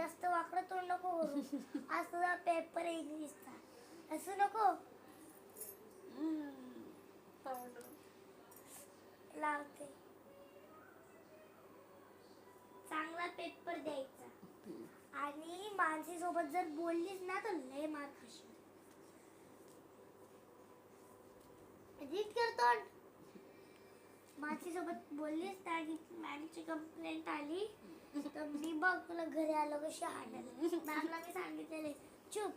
जास्त वाकडं तोंड नको करू. आज तुझा पेपर इंग्लिशचा असं नको. लावते. चांगला पेपर द्यायचा. आणि माणसीसोबत जर बोललीस ना तर लय मार खाशील. रीड कर तोंड. माणसीसोबत बोललीस ना आणि मॅमची कंप्लेंट आली तर मी बघ तुला घरी आलो कशी हाणल मॅमला मी सांगितलेले. चुप.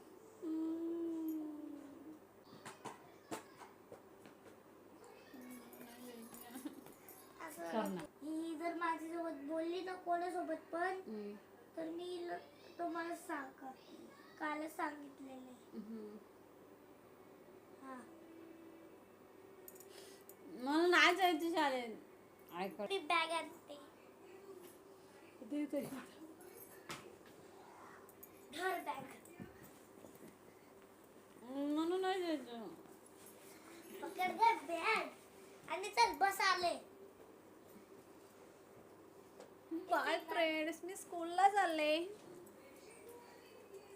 असं. ही जर माझ्यासोबत बोलली ना कोणासोबत पण? तर मी तुम्हाला सांग कालच सांगितलेले. हा. मला नाही जायचं शाळेत. मी बॅग आणते. धर बॅग म्हणून नाही जायचं. पकड घे बॅग. आणि चल बस आले. बाय फ्रेंड्स मी स्कूलला चालले.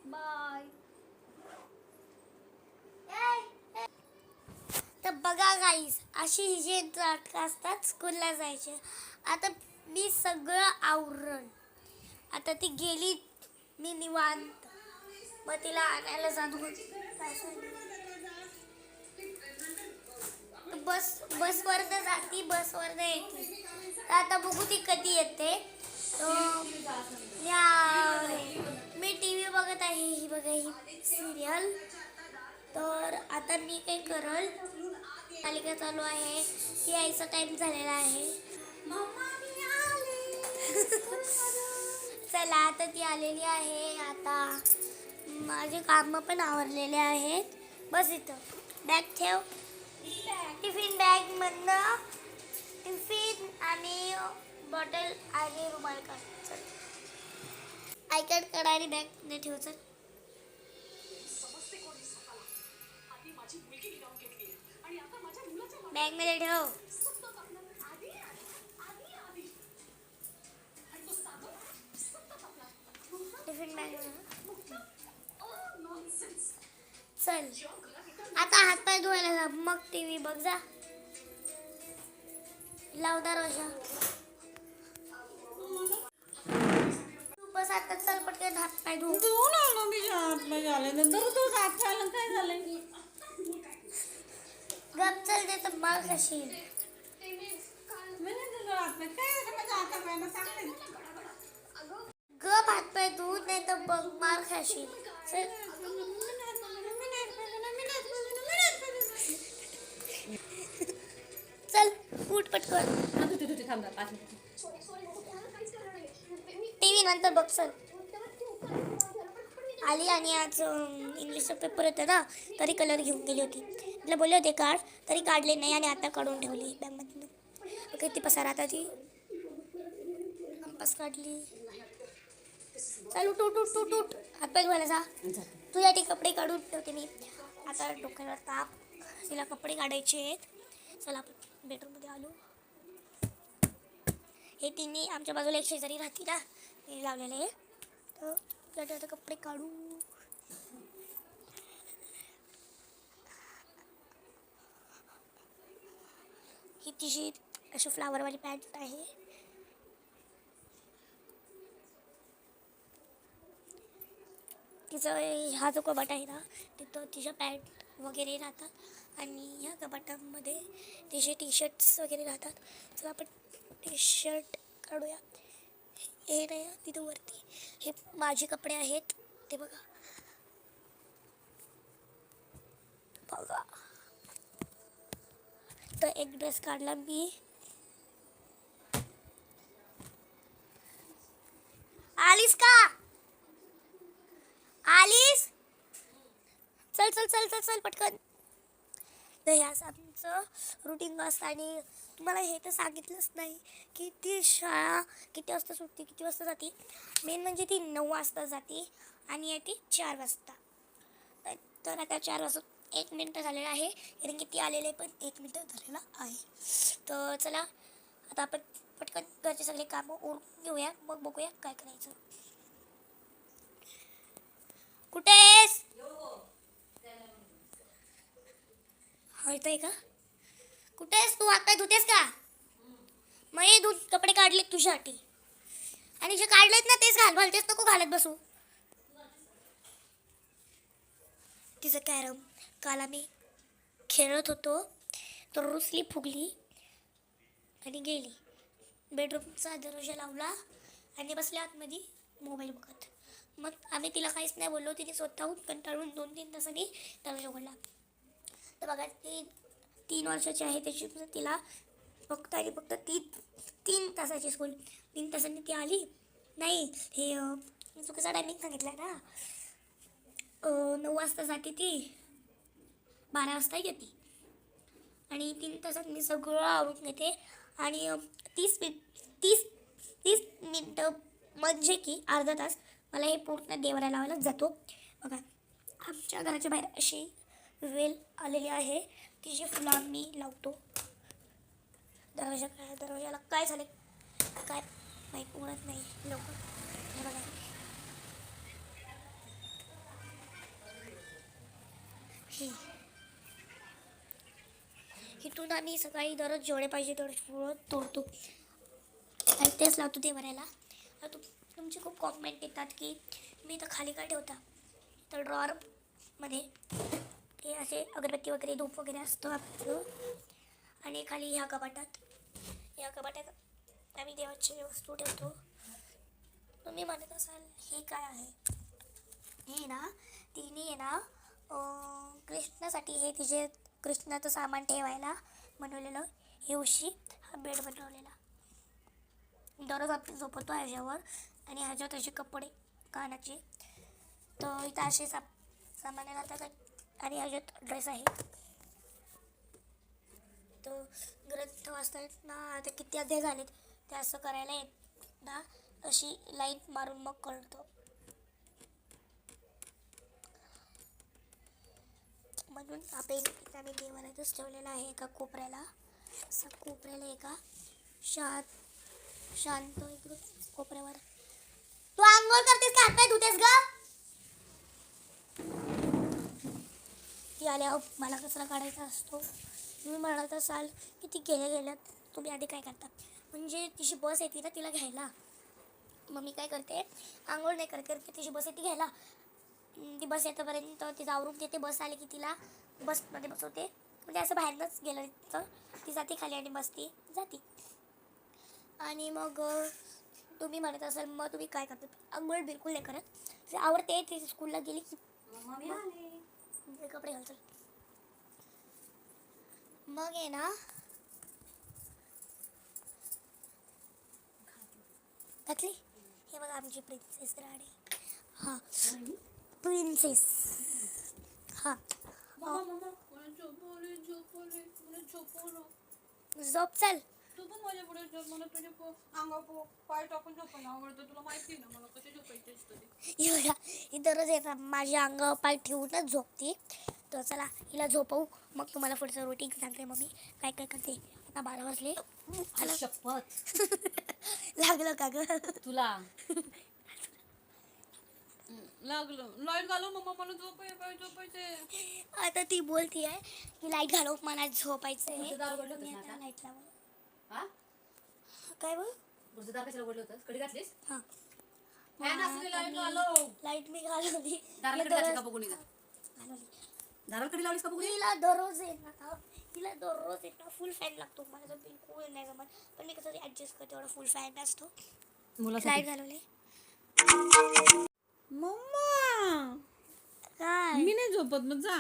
बाय. तर बघा गाईस अशी ही जे नाटकं असतात स्कूलला जायचे. आता मी सगळं आवरण आता ती गेली मी निवांत. मग तिला आणायला जातो बस बसवरनं जाती बसवरनं येते. तर आता बघू ती कधी येते. या मी टी व्ही बघत आहे ही बघा ही सिरियल तर आता मी काय करल? तालिका चालू आहे. ही यायचा टाईम झालेला आहे. चला आता ती आलेली आहे. आता माझे कामं पण आवरलेले आहेत. बस इथं. बॅग ठेव. टिफिन बॅग टिफिन आणि बॉटल आणि रुमाल काढ. चल. कार्ड काढ आणि बॅग नाही ठेव चल. बॅगमध्ये ठेव. चल. आता हात पाय धुवायला जा. मग टीव्ही बघ जा. लाव दरवाजा. तू बस आता चल पटकन हात पाय धुवून तू मी शाळेत झाले. नंतर तू काय झालंय? गप चल दे तर मी नाही हात पाय काय माझ्या हाता सांगते गप हात पाय धुवून नाही तर बघ मार खाशील. चल. चल पटकन. टीव्ही नंतर बघ चल. आली आणि आज इंग्लिशचा पेपर होता ना तरी कलर घेऊन गेली होती. तिला बोलले होते काढ. तरी काढले नाही आणि आता काढून ठेवली बॅगमधून. किती पसार आता ती. कंपास काढली. चालू टूट टूट टूट टूट उठ. हातपाय धुवायला जा. तुझ्यासाठी कपडे काढून ठेवते मी आता डोक्यावर ताप. तिला कपडे काढायचे आहेत. चला आपण बेडरूममध्ये आलो. हे तिन्ही आमच्या बाजूला एक शेजारी राहते ना हे लावलेले आहे. तर त्याचे आता कपडे काढू. ही तिची अशी फ्लावरवाली पॅन्ट आहे. तिचं हा जो कबाट आहे ना तिथं तिच्या पॅन्ट वगैरे राहतात. आणि ह्या कपाटामध्ये तिचे टी शर्ट्स वगैरे राहतात. चला आपण टी शर्ट काढूया. हे नाही तिथं वरती. हे माझे कपडे आहेत. ते बघा. बघा. तर एक ड्रेस काढला मी. चल चल चल चल पटकन. तर हे असं आमचं रुटीन असतं आणि तुम्हाला हे तर सांगितलंच नाही की ती शाळा किती वाजता सुटते किती वाजता जाते. मेन म्हणजे ती नऊ वाजता जाते आणि येते चार वाजता. तर- आता चार वाजता एक मिनटं झालेलं आहे कारण की ती आलेले पण एक मिनटं झालेलं आहे. तर चला आता आपण पटकन घरचे सगळे कामं ओळखून घेऊया मग बघूया काय करायचं. कुठे आहेस? हळतय का? कुठे आहेस तू? हात धुतेस का? मग ये धुत कपडे काढलेत तुझ्यासाठी. आणि जे काढलेत ना तेच घाल. भलतेच नको घालत बसू. तिचं कॅरम. काल आम्ही खेळत होतो तर रुसली फुगली आणि गेली. बेडरूमचा दरवाजा लावला आणि बसल्या आतमध्ये मोबाईल बघत. मग आम्ही तिला काहीच नाही बोललो. तिने स्वतःहून कंटाळून दोन तीन तासांनी दरवाजा उघडला. तर बघा ती तीन वर्षाची आहे त्याची तिला फक्त आणि फक्त ती तीन तासाची स्कूल तीन तासांनी ती आली. नाही हे चुकीचा टायमिंग सांगितला ना. नऊ वाजता जाते ती बारा वाजता येते. आणि तीन तासात मी सगळं आवडून घेते. आणि तीस मिनिट तीस तीस मिनटं म्हणजे की अर्धा तास मला हे पूर्ण देवाला लावायला जातो. बघा आमच्या घराच्या बाहेर अशी वेल आलेली आहे. तिची फुलं आम्ही लावतो. दरवाजा काय दरवाजाला काय झाले? काय? नाही उघडत नाही लवकर. बघा. इथून आम्ही सकाळी दररोज जेवढे पाहिजे तेवढे फुलं तोडतो. आणि तेच लावतो ते भरायला तुम तुमचे खूप कॉमेंट येतात की मी तर खाली का ठेवता? तर ड्रॉअरमध्ये हे असे अगरबत्ती वगैरे धूप वगैरे असतो आपलं. आणि खाली ह्या कपाटात या कपाटात आम्ही देवाची वस्तू ठेवतो. तुम्ही म्हणत असाल हे काय आहे? हे ना तिने आहे ना कृष्णासाठी हे तिचे कृष्णाचं सामान ठेवायला बनवलेलं हे उशी हा बेड बनवलेला. दररोज आपण झोपतो ह्याच्यावर आणि ह्याच्यात असे कपडे कानाचे. तर इथं असे सा सामान्य राहतात. आणि ह्याच्यात ड्रेस आहे तो ग्रंथ वाचताना आता किती अध्याय झालेत ते असं करायला येत ना अशी लाइट मारून मग कळतो म्हणून आपण इथं आम्ही देवालयातच ठेवलेला आहे एका कोपऱ्याला. असा कोपऱ्याला एका शांत शांत इकडून कोपऱ्यावर. तू आंघोळ करतेस का? हातपाय धुतेस ग? ती आल्यावर मला कचरा काढायचा असतो. तुम्ही म्हणत असाल की ती गेल्या गेल्यात तुम्ही आधी काय करता? म्हणजे तिची बस येते ना तिला घ्यायला. मग मी काय करते आंघोळ नाही करते करते तिची बस येते घ्यायला. ती बस येतेपर्यंत तिचा आवरून घेते बस आली की तिला बसमध्ये बसवते. म्हणजे असं बाहेरनंच गेलं तर ती जाते खाली आणि बसते जाते. आणि मग तुम्ही म्हणत असाल मग तुम्ही काय करता? आंघोळ बिलकुल नाही करत. ती आवडते ती स्कूलला गेली की मम्मी ते कपडे घालतो मग आहे ना. घातली? हे बघा आमची प्रिन्सेस राणी. हा. प्रिन्सेस हा. झोप चल. तू पण माझ्या पुढे झोप मला तुझे पो पाय टाकून झोपायला आवडतं तुला माहिती आहे ना मला कसे झोपायचे असतं ते. ही ही दररोज येतात माझ्या अंगावर पाय ठेवूनच झोपते. तर चला हिला झोपवू. मग तुम्हाला पुढचं रुटीन सांगते मम्मी. काय काय करते? आता बारा वाजले. मला शपथ. लागलं का ग? तुला? लागलं. लाइट घालव मम्मा मला झोपाय पाय झोपायचे आता ती बोलती आहे की लाइट घालव मला झोपायचं आहे दार उघडलं ना आता? लाइट लावू. हा? काय बघ पुढचं दार कशाला होतं? कडी घातलीस? हा. फॅन असली लाइट मी घालवली. दाराला मी कडी घातली दररोज का बघून ये. घालवली. दाराला कडी लावलीस का बघून? हिला दररोज हिला दररोज फुल फॅन लागतो. मला तर बिलकुल नाही जमत. पण मी कसं ॲडजस्ट करते एवढा फुल फॅन असतो लाइट घालवले. मम्मा! काय? मी नाही झोपत मग जा.